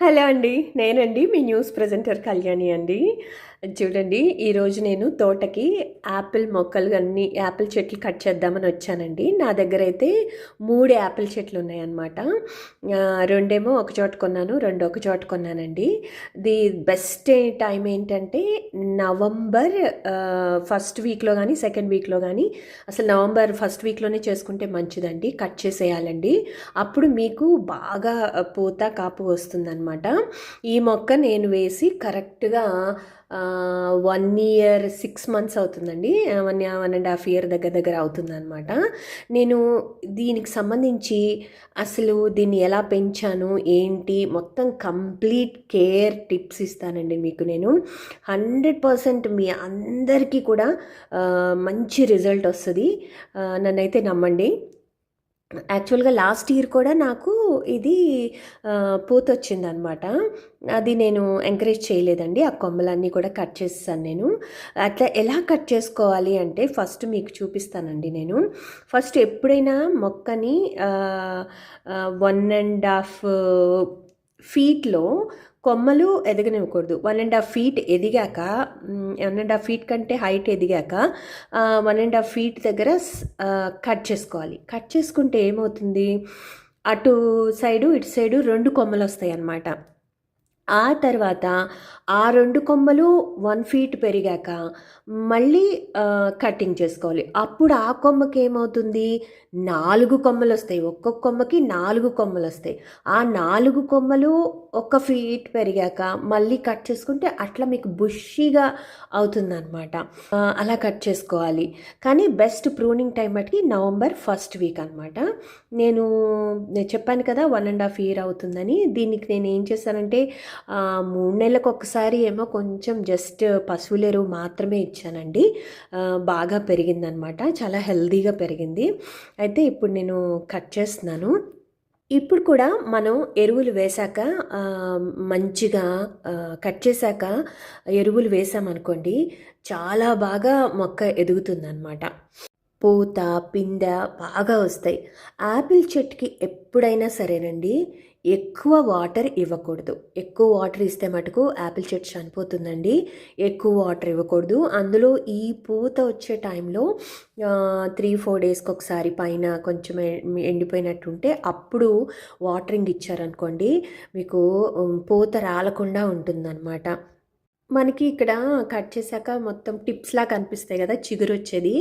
Hello అండి నేనండి మీ news presenter Kalyani అండి. చూడండి ఈరోజు నేను తోటకి యాపిల్ మొక్కలు అన్ని యాపిల్ చెట్లు కట్ చేద్దామని వచ్చానండి. నా దగ్గర అయితే మూడు యాపిల్ చెట్లు ఉన్నాయన్నమాట. రెండేమో ఒక చోట కొన్నాను రెండు ఒక చోట కొన్నానండి. ది బెస్ట్ టైం ఏంటంటే నవంబర్ ఫస్ట్ వీక్లో కానీ సెకండ్ వీక్లో కానీ అసలు నవంబర్ ఫస్ట్ వీక్లోనే చేసుకుంటే మంచిదండి కట్ చేసేయాలండి. అప్పుడు మీకు బాగా పూత కాపు వస్తుందన్నమాట. ఈ మొక్క నేను వేసి కరెక్ట్గా వన్ ఇయర్ సిక్స్ మంత్స్ అవుతుందండి. One one and half year దగ్గర దగ్గర అవుతుందన్నమాట. నేను దీనికి సంబంధించి అసలు దీన్ని ఎలా పెంచాను ఏంటి మొత్తం కంప్లీట్ కేర్ టిప్స్ ఇస్తానండి మీకు నేను. హండ్రెడ్ పర్సెంట్ మీ అందరికీ కూడా మంచి రిజల్ట్ వస్తుంది. నన్నైతే నమ్మండి. యాక్చువల్గా లాస్ట్ ఇయర్ కూడా నాకు ఇది ఆ, పూత వచ్చిందనమాట అది నేను ఎంకరేజ్ చేయలేదండి. ఆ కొమ్మలన్నీ కూడా కట్ చేస్తాను నేను. అట్లా ఎలా కట్ చేసుకోవాలి అంటే ఫస్ట్ మీకు చూపిస్తానండి నేను. ఫస్ట్ ఎప్పుడైనా మొక్కని వన్ అండ్ హాఫ్ ఫీట్లో కొమ్మలు ఎదగనివ్వకూడదు. వన్ అండ్ హాఫ్ ఫీట్ ఎదిగాక వన్ అండ్ హాఫ్ ఫీట్ కంటే హైట్ ఎదిగాక వన్ అండ్ హాఫ్ ఫీట్ దగ్గర కట్ చేసుకోవాలి. కట్ చేసుకుంటే ఏమవుతుంది? అటు సైడు ఇటు సైడు రెండు కొమ్మలు వస్తాయి అన్నమాట ఆ తర్వాత ఆ రెండు కొమ్మలు వన్ ఫీట్ పెరిగాక మళ్ళీ కటింగ్ చేసుకోవాలి. అప్పుడు ఆ కొమ్మకి ఏమవుతుంది? నాలుగు కొమ్మలు వస్తాయి. ఒక్కొక్క కొమ్మకి నాలుగు కొమ్మలు వస్తాయి. ఆ నాలుగు కొమ్మలు ఒక ఫీట్ పెరిగాక మళ్ళీ కట్ చేసుకుంటే అట్లా మీకు బుషీగా అవుతుందన్నమాట. అలా కట్ చేసుకోవాలి. కానీ బెస్ట్ ప్రూనింగ్ టైం మటుకి నవంబర్ ఫస్ట్ వీక్ అనమాట నేను చెప్పాను కదా వన్ అండ్ హాఫ్ ఇయర్ అవుతుందని. దీనికి నేను ఏం చేశానంటే మూడు నెలలకు ఒకసారి ఏమో కొంచెం జస్ట్ పశువుల ఎరువు మాత్రమే ఇచ్చానండి. బాగా పెరిగిందనమాట చాలా హెల్దీగా పెరిగింది. అయితే ఇప్పుడు నేను కట్ చేస్తున్నాను. ఇప్పుడు కూడా మనం ఎరువులు వేశాక మంచిగా కట్ చేశాక ఎరువులు వేసామనుకోండి చాలా బాగా మొక్క ఎదుగుతుందన్నమాట. పూత పిందె బాగా వస్తాయి. యాపిల్ చెట్టుకి ఎప్పుడైనా సరేనండి ఎక్కువ వాటర్ ఇవ్వకూడదు. ఎక్కువ వాటర్ ఇస్తే మటుకు యాపిల్ చెట్టు చనిపోతుందండి. ఎక్కువ వాటర్ ఇవ్వకూడదు. అందులో ఈ పూత వచ్చే టైంలో త్రీ ఫోర్ డేస్కి ఒకసారి పైన కొంచెం ఎండిపోయినట్టుంటే అప్పుడు వాటరింగ్ ఇచ్చారనుకోండి మీకు పూత రాలకుండా ఉంటుందన్నమాట. మనకి ఇక్కడ కట్ చేశాక మొత్తం టిప్స్ లా కనిపిస్తాయి కదా చిగురు వచ్చేది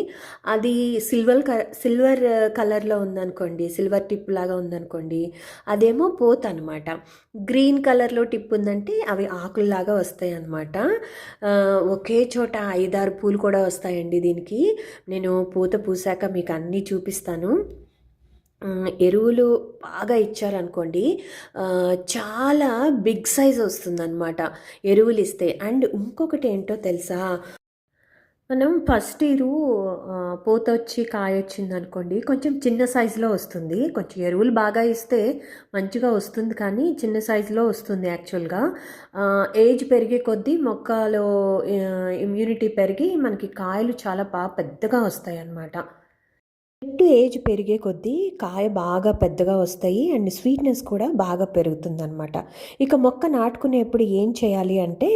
అది సిల్వర్ క సిల్వర్ కలర్లో ఉందనుకోండి సిల్వర్ టిప్ లాగా ఉందనుకోండి అదేమో పోత అనమాట గ్రీన్ కలర్లో టిప్ ఉందంటే అవి ఆకుల్లాగా వస్తాయి అన్నమాట ఒకే చోట ఐదారు పూలు కూడా వస్తాయండి దీనికి. నేను పూత పూసాక మీకు అన్నీ చూపిస్తాను. ఎరువులు బాగా ఇచ్చారనుకోండి చాలా బిగ్ సైజ్ వస్తుందన్నమాట ఎరువులు ఇస్తే అండ్ ఇంకొకటి ఏంటో తెలుసా? మనం ఫస్ట్ ఇరు పూత వచ్చి కాయ వచ్చింది అనుకోండి కొంచెం చిన్న సైజులో వస్తుంది. కొంచెం ఎరువులు బాగా ఇస్తే మంచిగా వస్తుంది కానీ చిన్న సైజులో వస్తుంది యాక్చువల్గా. ఏజ్ పెరిగే కొద్దీ మొక్కలో ఇమ్యూనిటీ పెరిగి మనకి కాయలు చాలా బాగా పెద్దగా వస్తాయి అన్నమాట చెట్టు ఏజ్ పెరిగే కొద్దీ కాయ బాగా పెద్దగా వస్తాయి అండ్ స్వీట్నెస్ కూడా బాగా పెరుగుతుందన్నమాట. ఇక మొక్క నాటుకునేప్పుడు ఏం చేయాలి అంటే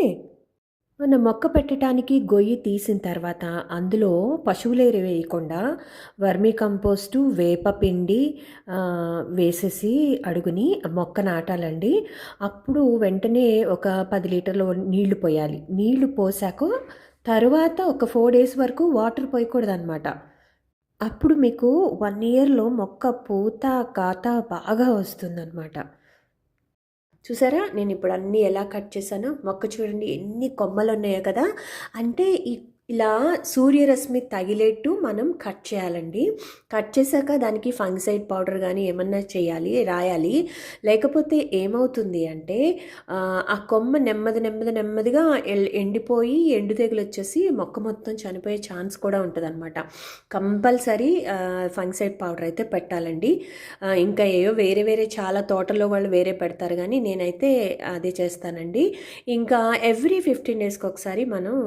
మన మొక్క పెట్టడానికి గొయ్యి తీసిన తర్వాత అందులో పశువులేరు వేయకుండా వర్మీ కంపోస్టు వేపపిండి పిండి వేసేసి అడుగుని మొక్క నాటాలండి. అప్పుడు వెంటనే ఒక పది లీటర్లు నీళ్ళు పోయాలి. నీళ్ళు పోసాక తర్వాత ఒక ఫోర్ డేస్ వరకు వాటర్ పోయకూడదు అనమాట అప్పుడు మీకు వన్ ఇయర్లో మొక్క పూత కాత బాగా వస్తుందన్నమాట. చూసారా? నేను ఇప్పుడు అన్నీ ఎలా కట్ చేశానో? మొక్క చూడండి ఎన్ని కొమ్మలు ఉన్నాయో కదా? అంటే ఈ ఇలా సూర్యరశ్మి తగిలేట్టు మనం కట్ చేయాలండి. కట్ చేశాక దానికి ఫంగిసైడ్ పౌడర్ కానీ ఏమన్నా చేయాలి రాయాలి. లేకపోతే ఏమవుతుంది అంటే ఆ, కొమ్మ నెమ్మది నెమ్మది నెమ్మదిగా ఎండిపోయి ఎండు తెగులు వచ్చేసి మొక్క మొత్తం చనిపోయే ఛాన్స్ కూడా ఉంటుందన్నమాట. కంపల్సరీ ఫంగిసైడ్ పౌడర్ అయితే పెట్టాలండి. ఇంకా ఏవో వేరే వేరే చాలా తోటలో వాళ్ళు వేరే పెడతారు కానీ నేనైతే అదే చేస్తానండి. ఇంకా ఎవ్రీ ఫిఫ్టీన్ డేస్కి ఒకసారి మనం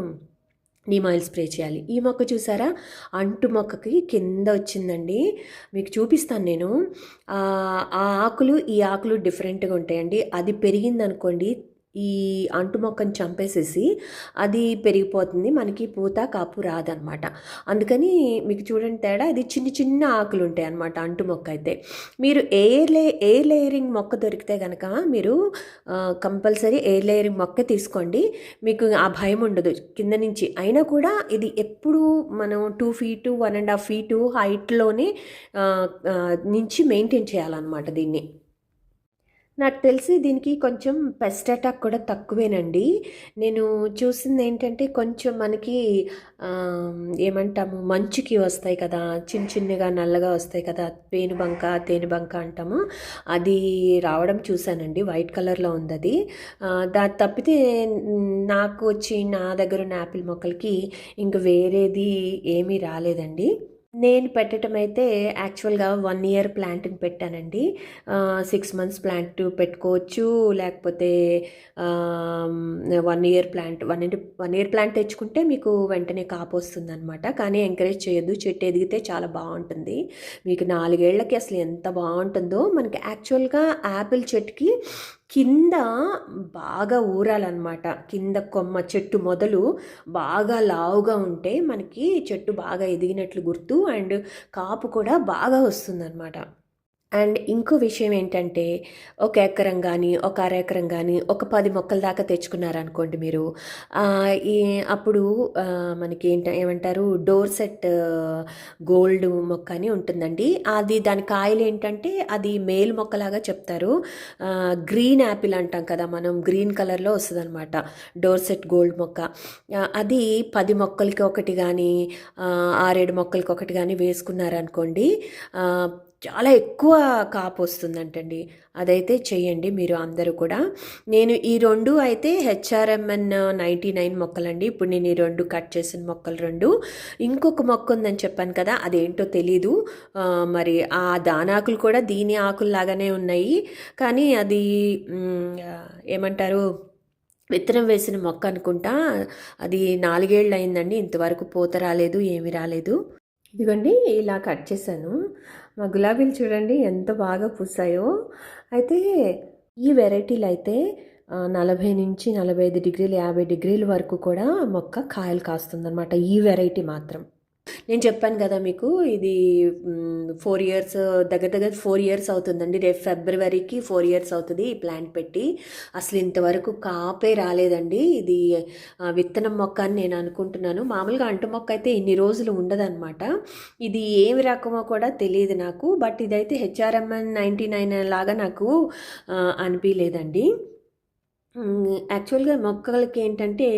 నీమ్ ఆయిల్ స్ప్రే చేయాలి. ఈ మొక్క చూసారా? అంటు మొక్కకి కింద వచ్చిందండి. మీకు చూపిస్తాను నేను. ఆ ఆకులు ఈ ఆకులు డిఫరెంట్గా ఉంటాయండి. అది పెరిగిందనుకోండి ఈ అంటు మొక్కని చంపేసేసి అది పెరిగిపోతుంది. మనకి పూత కాపు రాదనమాట. అందుకని మీకు చూడండి తేడా ఇది చిన్న చిన్న ఆకులు ఉంటాయి అనమాట అంటు మొక్క అయితే. మీరు ఎయిర్ లే ఎయిర్ లేయరింగ్ మొక్క దొరికితే కనుక మీరు కంపల్సరీ ఎయిర్ లేయరింగ్ మొక్క తీసుకోండి. మీకు ఆ భయం ఉండదు కింద నుంచి. అయినా కూడా ఇది ఎప్పుడు మనం two feet one and half feet హైట్లోనే నుంచి మెయింటైన్ చేయాలన్నమాట దీన్ని. నాకు తెలిసి దీనికి కొంచెం పెస్ట్ అటాక్ కూడా తక్కువేనండి. నేను చూసింది ఏంటంటే కొంచెం మనకి ఏమంటాము మంచుకి వస్తాయి కదా చిన్న చిన్నగా నల్లగా వస్తాయి కదా పేనుబంక తేనుబంక అంటాము. అది రావడం చూశానండి వైట్ కలర్లో ఉంది అది దా తప్పితే నాకు వచ్చి నా దగ్గర ఉన్న యాపిల్ మొక్కలకి ఇంక వేరేది ఏమీ రాలేదండి. నేను పెట్టడం అయితే యాక్చువల్గా వన్ ఇయర్ ప్లాంట్ని పెట్టానండి. సిక్స్ మంత్స్ ప్లాంట్ పెట్టుకోవచ్చు. లేకపోతే one year plant one one year plant తెచ్చుకుంటే మీకు వెంటనే కాపు వస్తుంది అనమాట కానీ ఎంకరేజ్ చేయొద్దు. చెట్టు ఎదిగితే చాలా బాగుంటుంది. మీకు నాలుగేళ్ళకి అసలు ఎంత బాగుంటుందో మనకి యాక్చువల్గా యాపిల్ చెట్టుకి కింద బాగా ఊరాలన్నమాట. కింద కొమ్మ చెట్టు మొదలు బాగా లావుగా ఉంటే మనకి చెట్టు బాగా ఎదిగినట్లు గుర్తు అండ్ కాపు కూడా బాగా వస్తుందన్నమాట. అండ్ ఇంకో విషయం ఏంటంటే ఒక ఎకరం కానీ ఒక అర ఎకరం కానీ ఒక పది మొక్కల దాకా తెచ్చుకున్నారనుకోండి మీరు. ఈ అప్పుడు మనకి ఏంట ఏమంటారు? డోర్ సెట్ గోల్డ్ మొక్క అని ఉంటుందండి. అది దాని కాయలు ఏంటంటే అది మేల్ మొక్కలాగా చెప్తారు. గ్రీన్ యాపిల్ అంటాం కదా మనం గ్రీన్ కలర్లో వస్తుంది అనమాట డోర్ సెట్ గోల్డ్ మొక్క. అది పది మొక్కలకి ఒకటి కానీ ఆరేడు మొక్కలకి ఒకటి కానీ వేసుకున్నారనుకోండి చాలా ఎక్కువ కాపు వస్తుందంటండి. అదైతే చేయండి మీరు అందరూ కూడా. నేను ఈ రెండు అయితే హెచ్ఆర్ఎంఎన్ నైంటీ నైన్ మొక్కలండి. ఇప్పుడు నేను ఈ రెండు కట్ చేసిన మొక్కలు రెండు. ఇంకొక మొక్క ఉందని చెప్పాను కదా అదేంటో తెలీదు. మరి ఆ దానాకులు కూడా దీని ఆకుల్లాగానే ఉన్నాయి. కానీ అది ఏమంటారు విత్తనం వేసిన మొక్క అనుకుంటా అది నాలుగేళ్ళు అయిందండి. ఇంతవరకు పూత రాలేదు ఏమి రాలేదు. ఇదిగోండి ఇలా కట్ చేశాను. మా గులాబీలు చూడండి ఎంత బాగా పూసాయో. అయితే ఈ వెరైటీలు అయితే నలభై నుంచి నలభై ఐదు డిగ్రీలు యాభై డిగ్రీల వరకు కూడా మొక్క కాయలు కాస్తుందన్నమాట. ఈ వెరైటీ మాత్రం. నేను చెప్పాను కదా మీకు ఇది ఫోర్ ఇయర్స్ దగ్గర దగ్గర ఫోర్ ఇయర్స్ అవుతుందండి. రేపు ఫిబ్రవరికి ఫోర్ ఇయర్స్ అవుతుంది ఈ ప్లాంట్ పెట్టి. అసలు ఇంతవరకు కాపే రాలేదండి. ఇది విత్తనం మొక్క అని నేను అనుకుంటున్నాను. మామూలుగా అంటు మొక్క అయితే ఇన్ని రోజులు ఉండదన్నమాట. ఇది ఏమి రకమో కూడా తెలియదు నాకు. బట్ ఇదైతే హెచ్ఆర్ఎంఎన్ నైంటీ నైన్ లాగా నాకు అనిపించలేదండి యాక్చువల్గా మొక్కలకి ఏంటంటే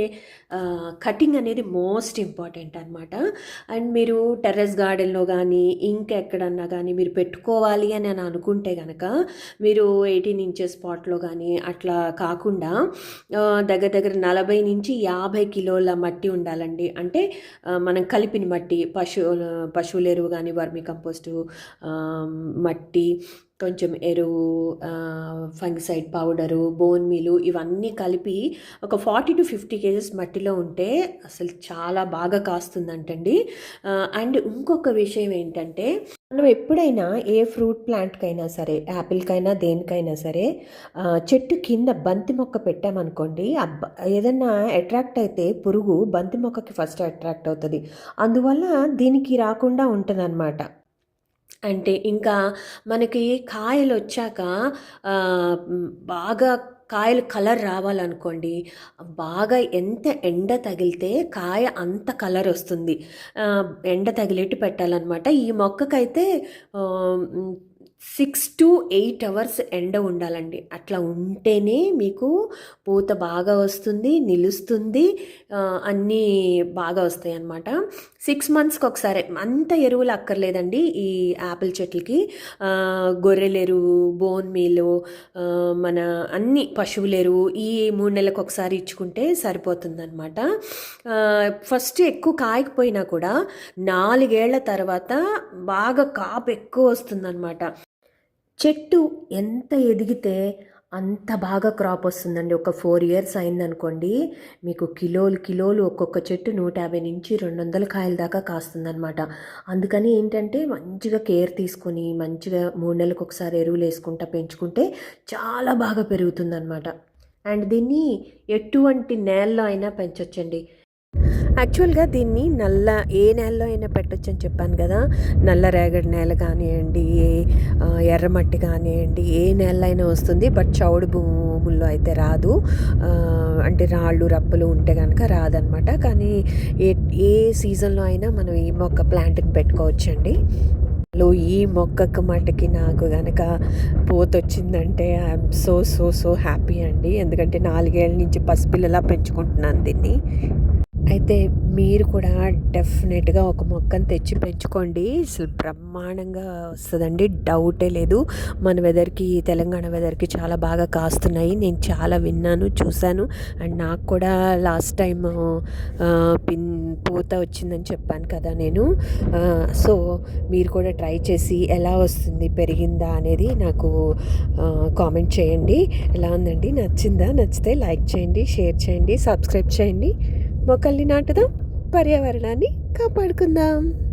కటింగ్ అనేది మోస్ట్ ఇంపార్టెంట్ అనమాట అండ్ మీరు టెర్రస్ గార్డెన్లో కానీ ఇంకెక్కడన్నా కానీ మీరు పెట్టుకోవాలి అని అని అనుకుంటే కనుక మీరు ఎయిటీన్ ఇంచెస్ స్పాట్లో కానీ అట్లా కాకుండా దగ్గర దగ్గర నలభై నుంచి యాభై కిలోల మట్టి ఉండాలండి. అంటే మనం కలిపిన మట్టి పశు పశువుల ఎరువు కానీ వర్మి కంపోస్టు మట్టి కొంచెం ఎరువు ఫంగిసైడ్ పౌడరు బోన్ మీలు ఇవన్నీ కలిపి ఒక ఫార్టీ టు ఫిఫ్టీ కేజెస్ మట్టిలో ఉంటే అసలు చాలా బాగా కాస్తుందంటండి. అండ్ ఇంకొక విషయం ఏంటంటే మనం ఎప్పుడైనా ఏ ఫ్రూట్ ప్లాంట్కైనా సరే యాపిల్కైనా దేనికైనా సరే చెట్టు కింద బంతి మొక్క పెట్టామనుకోండి ఏదన్నా అట్రాక్ట్ అయితే పురుగు బంతి మొక్కకి ఫస్ట్ అట్రాక్ట్ అవుతుంది. అందువల్ల దీనికి రాకుండా ఉంటుంది అంటే ఇంకా మనకి కాయలు వచ్చాక బాగా కాయలు కలర్ రావాలనుకోండి బాగా ఎంత ఎండ తగిలితే కాయ అంత కలర్ వస్తుంది. ఎండ తగిలేట్టు పెట్టాలన్నమాట. ఈ మొక్కకైతే సిక్స్ టు ఎయిట్ అవర్స్ ఎండ ఉండాలండి. అట్లా ఉంటేనే మీకు పూత బాగా వస్తుంది నిలుస్తుంది అన్నీ బాగా వస్తాయి అన్నమాట సిక్స్ మంత్స్కి ఒకసారి అంత ఎరువులు అక్కర్లేదండి ఈ యాపిల్ చెట్లకి. గొర్రెల ఎరువు బోన్ మీలు మన అన్ని పశువుల ఎరువు ఈ మూడు నెలలకు ఒకసారి ఇచ్చుకుంటే సరిపోతుందన్నమాట. ఫస్ట్ ఎక్కువ కాయకపోయినా కూడా నాలుగేళ్ళ తర్వాత బాగా కాపు ఎక్కువ వస్తుందన్నమాట. చెట్టు ఎంత ఎదిగితే అంత బాగా క్రాప్ వస్తుందండి. ఒక ఫోర్ ఇయర్స్ అయిందనుకోండి మీకు కిలోలు కిలోలు ఒక్కొక్క చెట్టు నూట యాభై నుంచి రెండు వందల కాయల దాకా కాస్తుందన్నమాట. అందుకని ఏంటంటే మంచిగా కేర్ తీసుకొని మంచిగా మూడు నెలలకు ఒకసారి ఎరువులు వేసుకుంటా పెంచుకుంటే చాలా బాగా పెరుగుతుందన్నమాట. అండ్ దీన్ని ఎటువంటి నేలలో అయినా పెంచొచ్చండి. యాక్చువల్గా దీన్ని నల్ల ఏ నేలలో అయినా పెట్టచ్చు అని చెప్పాను కదా. నల్ల రేగడి నేల కానివ్వండి ఎర్రమట్టి కానివ్వండి ఏ నేల అయినా వస్తుంది. బట్ చౌడు భూముల్లో అయితే రాదు. అంటే రాళ్ళు రప్పులు ఉంటే కనుక రాదనమాట. కానీ ఏ ఏ సీజన్లో అయినా మనం ఈ మొక్క ప్లాంట్ని పెట్టుకోవచ్చండి. లో ఈ మొక్కకు మటుకి నాకు కనుక పోతొచ్చిందంటే I'm so so so happy అండి. ఎందుకంటే నాలుగేళ్ళ నుంచి పసిపిల్లలా పెంచుకుంటున్నాను దీన్ని. అయితే మీరు కూడా డెఫినెట్గా ఒక మొక్కను తెచ్చి పెంచుకోండి. అసలు బ్రహ్మాండంగా వస్తుందండి. డౌటే లేదు. మన వెదర్కి తెలంగాణ వెదర్కి చాలా బాగా కాస్తున్నాయి. నేను చాలా విన్నాను చూశాను. అండ్ నాకు కూడా లాస్ట్ టైం పిన్ పూత వచ్చిందని చెప్పాను కదా నేను. సో మీరు కూడా ట్రై చేసి ఎలా వస్తుంది పెరిగిందా అనేది నాకు కామెంట్ చేయండి. ఎలా ఉందండి? నచ్చిందా? నచ్చితే లైక్ చేయండి షేర్ చేయండి సబ్స్క్రైబ్ చేయండి. మొక్కల్ని నాటుదాం పర్యావరణాన్ని కాపాడుకుందాం.